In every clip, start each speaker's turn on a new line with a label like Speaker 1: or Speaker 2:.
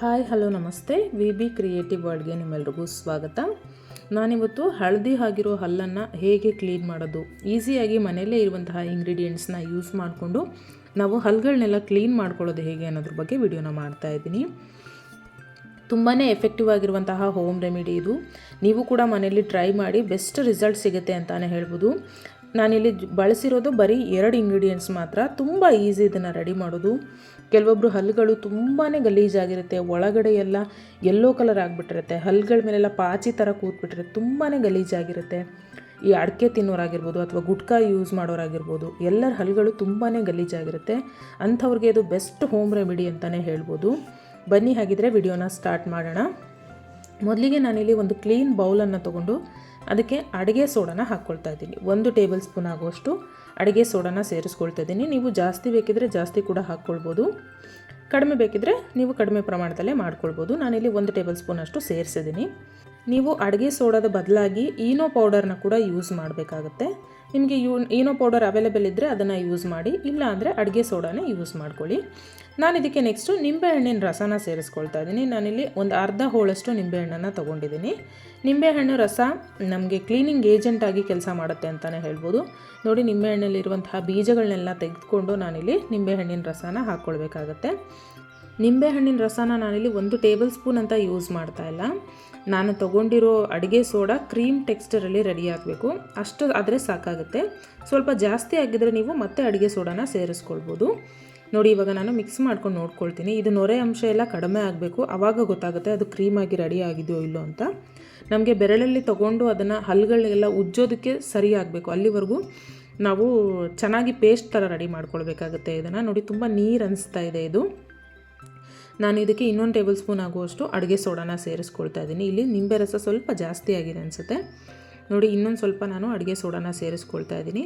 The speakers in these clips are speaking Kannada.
Speaker 1: ಹಾಯ್, ಹಲೋ, ನಮಸ್ತೆ. ವಿ ಬಿ ಕ್ರಿಯೇಟಿವ್ ವರ್ಲ್ಡ್ಗೆ ನಿಮ್ಮೆಲ್ರಿಗೂ ಸ್ವಾಗತ. ನಾನಿವತ್ತು ಹಳದಿ ಆಗಿರೋ ಹಲ್ಲನ್ನು ಹೇಗೆ ಕ್ಲೀನ್ ಮಾಡೋದು? ಈಸಿಯಾಗಿ ಮನೆಯಲ್ಲೇ ಇರುವಂತಹ ಇಂಗ್ರೀಡಿಯೆಂಟ್ಸ್ನ ಯೂಸ್ ಮಾಡಿಕೊಂಡು ನಾವು ಹಲ್ಗಳನ್ನೆಲ್ಲ ಕ್ಲೀನ್ ಮಾಡ್ಕೊಳ್ಳೋದು ಹೇಗೆ ಅನ್ನೋದ್ರ ಬಗ್ಗೆ ವಿಡಿಯೋನ ಮಾಡ್ತಾ ಇದ್ದೀನಿ. ತುಂಬಾ ಎಫೆಕ್ಟಿವ್ ಆಗಿರುವಂತಹ ಹೋಮ್ ರೆಮಿಡಿ ಇದು. ನೀವು ಕೂಡ ಮನೆಯಲ್ಲಿ ಟ್ರೈ ಮಾಡಿ ಬೆಸ್ಟ್ ರಿಸಲ್ಟ್ ಸಿಗುತ್ತೆ ಅಂತಲೇ ಹೇಳ್ಬೋದು. ನಾನಿಲ್ಲಿ ಬಳಸಿರೋದು ಬರೀ ಎರಡು ಇಂಗ್ರೀಡಿಯೆಂಟ್ಸ್ ಮಾತ್ರ. ತುಂಬ ಈಸಿ ಇದನ್ನು ರೆಡಿ ಮಾಡೋದು. ಕೆಲವೊಬ್ಬರು ಹಲ್ಲುಗಳು ತುಂಬಾ ಗಲೀಜಾಗಿರುತ್ತೆ, ಒಳಗಡೆ ಎಲ್ಲ ಯೆಲ್ಲೋ ಕಲರ್ ಆಗಿಬಿಟ್ಟಿರುತ್ತೆ, ಹಲ್ಲುಗಳ ಮೇಲೆಲ್ಲ ಪಾಚಿ ಥರ ಕೂತ್ಬಿಟ್ಟಿರುತ್ತೆ ತುಂಬಾ ಗಲೀಜಾಗಿರುತ್ತೆ. ಈ ಅಡಿಕೆ ತಿನ್ನೋರಾಗಿರ್ಬೋದು ಅಥವಾ ಗುಟ್ಕಾ ಯೂಸ್ ಮಾಡೋರಾಗಿರ್ಬೋದು, ಎಲ್ಲರ ಹಲ್ಲುಗಳು ತುಂಬಾ ಗಲೀಜಾಗಿರುತ್ತೆ. ಅಂಥವ್ರಿಗೆ ಇದು ಬೆಸ್ಟ್ ಹೋಮ್ ರೆಮಿಡಿ ಅಂತಲೇ ಹೇಳ್ಬೋದು. ಬನ್ನಿ ಹಾಗಿದ್ರೆ ವಿಡಿಯೋನ ಸ್ಟಾರ್ಟ್ ಮಾಡೋಣ. ಮೊದಲಿಗೆ ನಾನಿಲ್ಲಿ ಒಂದು ಕ್ಲೀನ್ ಬೌಲನ್ನು ತೊಗೊಂಡು ಅದಕ್ಕೆ ಅಡುಗೆ ಸೋಡಾನ ಹಾಕ್ಕೊಳ್ತಾ ಇದ್ದೀನಿ. ಒಂದು ಟೇಬಲ್ ಸ್ಪೂನ್ ಆಗುವಷ್ಟು ಅಡುಗೆ ಸೋಡಾನ ಸೇರಿಸ್ಕೊಳ್ತಾ ಇದ್ದೀನಿ. ನೀವು ಜಾಸ್ತಿ ಬೇಕಿದ್ರೆ ಜಾಸ್ತಿ ಕೂಡ ಹಾಕ್ಕೊಳ್ಬೋದು ಕಡಿಮೆ ಬೇಕಿದ್ರೆ ನೀವು ಕಡಿಮೆ ಪ್ರಮಾಣದಲ್ಲೇ ಮಾಡ್ಕೊಳ್ಬೋದು. ನಾನಿಲ್ಲಿ ಒಂದು ಟೇಬಲ್ ಸ್ಪೂನ್ ಅಷ್ಟು ಸೇರಿಸಿದ್ದೀನಿ. ನೀವು ಅಡುಗೆ ಸೋಡಾದ ಬದಲಾಗಿ ಈನೋ ಪೌಡರ್ನ ಕೂಡ ಯೂಸ್ ಮಾಡಬೇಕಾಗತ್ತೆ. ನಿಮಗೆ ಯೂ ಏನೋ ಪೌಡರ್ ಅವೈಲೇಬಲ್ ಇದ್ದರೆ ಅದನ್ನು ಯೂಸ್ ಮಾಡಿ ಇಲ್ಲ ಅಂದರೆ ಅಡುಗೆ ಸೋಡಾನೇ ಯೂಸ್ ಮಾಡ್ಕೊಳ್ಳಿ. ನಾನು ಇದಕ್ಕೆ ನೆಕ್ಸ್ಟು ನಿಂಬೆಹಣ್ಣಿನ ರಸನ ಸೇರಿಸ್ಕೊಳ್ತಾ ಇದ್ದೀನಿ ನಾನಿಲ್ಲಿ ಒಂದು ಅರ್ಧ ಹೋಳಷ್ಟು ನಿಂಬೆಹಣ್ಣನ್ನು ತೊಗೊಂಡಿದ್ದೀನಿ ನಿಂಬೆಹಣ್ಣು ರಸ ನಮಗೆ ಕ್ಲೀನಿಂಗ್ ಏಜೆಂಟ್ ಆಗಿ ಕೆಲಸ ಮಾಡುತ್ತೆ ಅಂತಲೇ ಹೇಳ್ಬೋದು. ನೋಡಿ, ನಿಂಬೆಹಣ್ಣಲ್ಲಿರುವಂತಹ ಬೀಜಗಳನ್ನೆಲ್ಲ ತೆಗೆದುಕೊಂಡು ನಾನಿಲ್ಲಿ ನಿಂಬೆಹಣ್ಣಿನ ರಸನ ಹಾಕ್ಕೊಳ್ಬೇಕಾಗತ್ತೆ ನಿಂಬೆಹಣ್ಣಿನ ರಸನ ನಾನಿಲ್ಲಿ ಒಂದು ಟೇಬಲ್ ಸ್ಪೂನ್ ಅಂತ ಯೂಸ್ ಮಾಡ್ತಾ ಇಲ್ಲ. ನಾನು ತಗೊಂಡಿರೋ ಅಡುಗೆ ಸೋಡಾ ಕ್ರೀಮ್ ಟೆಕ್ಸ್ಚರಲ್ಲಿ ರೆಡಿ ಆಗಬೇಕು. ಅಷ್ಟು ಆದರೆ ಸಾಕಾಗುತ್ತೆ. ಸ್ವಲ್ಪ ಜಾಸ್ತಿ ಆಗಿದ್ರೆ ನೀವು ಮತ್ತೆ ಅಡುಗೆ ಸೋಡಾನ ಸೇರಿಸ್ಕೊಳ್ಬೋದು. ನೋಡಿ, ಇವಾಗ ನಾನು ಮಿಕ್ಸ್ ಮಾಡ್ಕೊಂಡು ನೋಡ್ಕೊಳ್ತೀನಿ. ಇದು ನೊರೆ ಅಂಶ ಎಲ್ಲ ಕಡಿಮೆ ಆಗಬೇಕು. ಆವಾಗ ಗೊತ್ತಾಗುತ್ತೆ ಅದು ಕ್ರೀಮಾಗಿ ರೆಡಿ ಆಗಿದೆಯೋ ಇಲ್ಲೋ ಅಂತ. ನಮಗೆ ಬೆರಳಲ್ಲಿ ತೊಗೊಂಡು ಅದನ್ನು ಹಲ್ಲುಗಳಿಗೆಲ್ಲ ಉಜ್ಜೋದಕ್ಕೆ ಸರಿ ಆಗಬೇಕು. ಅಲ್ಲಿವರೆಗೂ ನಾವು ಚೆನ್ನಾಗಿ ಪೇಸ್ಟ್ ಥರ ರೆಡಿ ಮಾಡ್ಕೊಳ್ಬೇಕಾಗುತ್ತೆ ಇದನ್ನು. ನೋಡಿ, ತುಂಬ ನೀರು ಅನಿಸ್ತಾ ಇದೆ ಇದು. ನಾನು ಇದಕ್ಕೆ ಇನ್ನೊಂದು ಟೇಬಲ್ ಸ್ಪೂನ್ ಆಗುವಷ್ಟು ಅಡುಗೆ ಸೋಡಾನ ಸೇರಿಸ್ಕೊಳ್ತಾ ಇದ್ದೀನಿ. ಇಲ್ಲಿ ನಿಂಬೆ ರಸ ಸ್ವಲ್ಪ ಜಾಸ್ತಿ ಆಗಿದೆ ಅನಿಸುತ್ತೆ. ನೋಡಿ, ಇನ್ನೊಂದು ಸ್ವಲ್ಪ ನಾನು ಅಡುಗೆ ಸೋಡಾನ ಸೇರಿಸ್ಕೊಳ್ತಾ ಇದ್ದೀನಿ.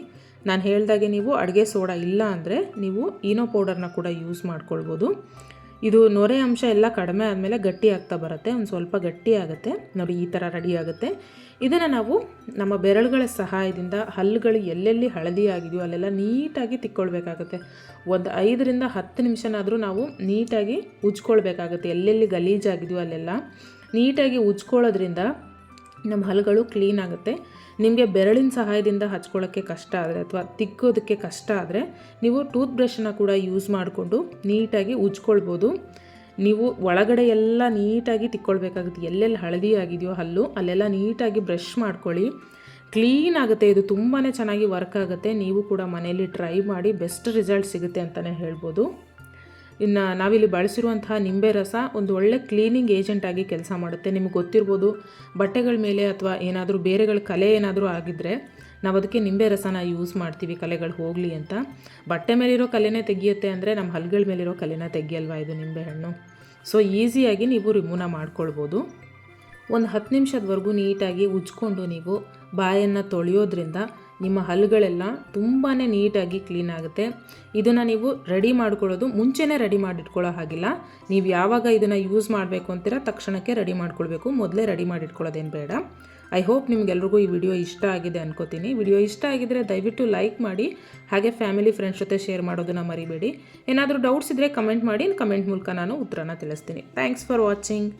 Speaker 1: ನಾನು ಹೇಳಿದಾಗೆ ನೀವು ಅಡುಗೆ ಸೋಡಾ ಇಲ್ಲ ಅಂದರೆ ನೀವು ಈನೋ ಪೌಡರ್ನ ಕೂಡ ಯೂಸ್ ಮಾಡ್ಕೊಳ್ಬೋದು. ಇದು ನೊರೆ ಅಂಶ ಎಲ್ಲ ಕಡಿಮೆ ಆದಮೇಲೆ ಗಟ್ಟಿ ಆಗ್ತಾ ಬರುತ್ತೆ, ಒಂದು ಸ್ವಲ್ಪ ಗಟ್ಟಿ ಆಗುತ್ತೆ, ನೋಡಿ ಈ ಥರ ರೆಡಿ ಆಗುತ್ತೆ. ಇದನ್ನು ನಾವು ನಮ್ಮ ಬೆರಳುಗಳ ಸಹಾಯದಿಂದ ಹಲ್ಲುಗಳು ಎಲ್ಲೆಲ್ಲಿ ಹಳದಿ ಆಗಿದೆಯೋ ಅಲ್ಲೆಲ್ಲ ನೀಟಾಗಿ ತಿಕ್ಕೊಳ್ಬೇಕಾಗುತ್ತೆ. ಒಂದು ಐದರಿಂದ ಹತ್ತು ನಿಮಿಷನಾದರೂ ನಾವು ನೀಟಾಗಿ ಉಜ್ಕೊಳ್ಬೇಕಾಗುತ್ತೆ, ಎಲ್ಲೆಲ್ಲಿ ಗಲೀಜಾಗಿದೆಯೋ ಅಲ್ಲೆಲ್ಲ. ನೀಟಾಗಿ ಉಜ್ಕೊಳ್ಳೋದ್ರಿಂದ ನಮ್ಮ ಹಲ್ಲುಗಳು ಕ್ಲೀನ್ ಆಗುತ್ತೆ. ನಿಮಗೆ ಬೆರಳಿನ ಸಹಾಯದಿಂದ ಹಚ್ಕೊಳ್ಳೋಕ್ಕೆ ಕಷ್ಟ ಆದರೆ ಅಥವಾ ತಿಕ್ಕೋದಕ್ಕೆ ಕಷ್ಟ ಆದರೆ ನೀವು ಟೂತ್ ಬ್ರಷನ್ನ ಕೂಡ ಯೂಸ್ ಮಾಡಿಕೊಂಡು ನೀಟಾಗಿ ಉಜ್ಕೊಳ್ಬೋದು. ನೀವು ಒಳಗಡೆ ಎಲ್ಲ ನೀಟಾಗಿ ತಿಕ್ಕೊಳ್ಬೇಕಾಗುತ್ತೆ. ಎಲ್ಲೆಲ್ಲಿ ಹಳದಿ ಆಗಿದೆಯೋ ಹಲ್ಲು, ಅಲ್ಲೆಲ್ಲ ನೀಟಾಗಿ ಬ್ರಷ್ ಮಾಡ್ಕೊಳ್ಳಿ. ಕ್ಲೀನ್ ಆಗುತ್ತೆ. ಇದು ತುಂಬಾ ಚೆನ್ನಾಗಿ ವರ್ಕ್ ಆಗುತ್ತೆ. ನೀವು ಕೂಡ ಮನೆಯಲ್ಲಿ ಟ್ರೈ ಮಾಡಿ ಬೆಸ್ಟ್ ರಿಸಲ್ಟ್ ಸಿಗುತ್ತೆ ಅಂತಲೇ ಹೇಳ್ಬೋದು. ಇನ್ನು ನಾವಿಲ್ಲಿ ಬಳಸಿರುವಂತಹ ನಿಂಬೆ ರಸ ಒಂದು ಒಳ್ಳೆ ಕ್ಲೀನಿಂಗ್ ಏಜೆಂಟ್ ಆಗಿ ಕೆಲಸ ಮಾಡುತ್ತೆ. ನಿಮ್ಗೆ ಗೊತ್ತಿರ್ಬೋದು, ಬಟ್ಟೆಗಳ ಮೇಲೆ ಅಥವಾ ಏನಾದರೂ ಬೇರೆಗಳ ಕಲೆ ಏನಾದರೂ ಆಗಿದ್ದರೆ ನಾವು ಅದಕ್ಕೆ ನಿಂಬೆ ರಸನ ಯೂಸ್ ಮಾಡ್ತೀವಿ ಕಲೆಗಳು ಹೋಗಲಿ ಅಂತ. ಬಟ್ಟೆ ಮೇಲಿರೋ ಕಲೆನೇ ತೆಗಿಯುತ್ತೆ ಅಂದರೆ ನಮ್ಮ ಹಲ್ಗಳ ಮೇಲಿರೋ ಕಲೆನ ತೆಗಿಯಲ್ವಾ ಇದು ನಿಂಬೆಹಣ್ಣು ಸೊ ಈಸಿಯಾಗಿ ನೀವು ರಿಮೂವ್ನ ಮಾಡ್ಕೊಳ್ಬೋದು. ಒಂದು ಹತ್ತು ನಿಮಿಷದವರೆಗೂ ನೀಟಾಗಿ ಉಜ್ಕೊಂಡು ನೀವು ಬಾಯನ್ನು ತೊಳೆಯೋದ್ರಿಂದ ನಿಮ್ಮ ಹಲ್ಲುಗಳೆಲ್ಲ ತುಂಬಾ ನೀಟಾಗಿ ಕ್ಲೀನ್ ಆಗುತ್ತೆ. ಇದನ್ನು ನೀವು ರೆಡಿ ಮಾಡ್ಕೊಳ್ಳೋದು ಮುಂಚೆನೇ ರೆಡಿ ಮಾಡಿಟ್ಕೊಳ್ಳೋ ಹಾಗಿಲ್ಲ. ನೀವು ಯಾವಾಗ ಇದನ್ನು ಯೂಸ್ ಮಾಡಬೇಕು ಅಂತೀರ ತಕ್ಷಣಕ್ಕೆ ರೆಡಿ ಮಾಡ್ಕೊಳ್ಬೇಕು. ಮೊದಲೇ ರೆಡಿ ಮಾಡಿಟ್ಕೊಳ್ಳೋದೇನು ಬೇಡ. ಐ ಹೋಪ್ ನಿಮಗೆಲ್ರಿಗೂ ಈ ವಿಡಿಯೋ ಇಷ್ಟ ಆಗಿದೆ ಅನ್ಕೋತೀನಿ. ವಿಡಿಯೋ ಇಷ್ಟ ಆಗಿದ್ರೆ ದಯವಿಟ್ಟು ಲೈಕ್ ಮಾಡಿ, ಹಾಗೆ ಫ್ಯಾಮಿಲಿ ಫ್ರೆಂಡ್ಸ್ ಜೊತೆ ಶೇರ್ ಮಾಡೋದನ್ನು ಮರಿಬೇಡಿ. ಏನಾದರೂ ಡೌಟ್ಸ್ ಇದ್ದರೆ ಕಮೆಂಟ್ ಮಾಡಿ, ಕಮೆಂಟ್ ಮೂಲಕ ನಾನು ಉತ್ತರನ ತಿಳಿಸ್ತೀನಿ. Thanks for watching.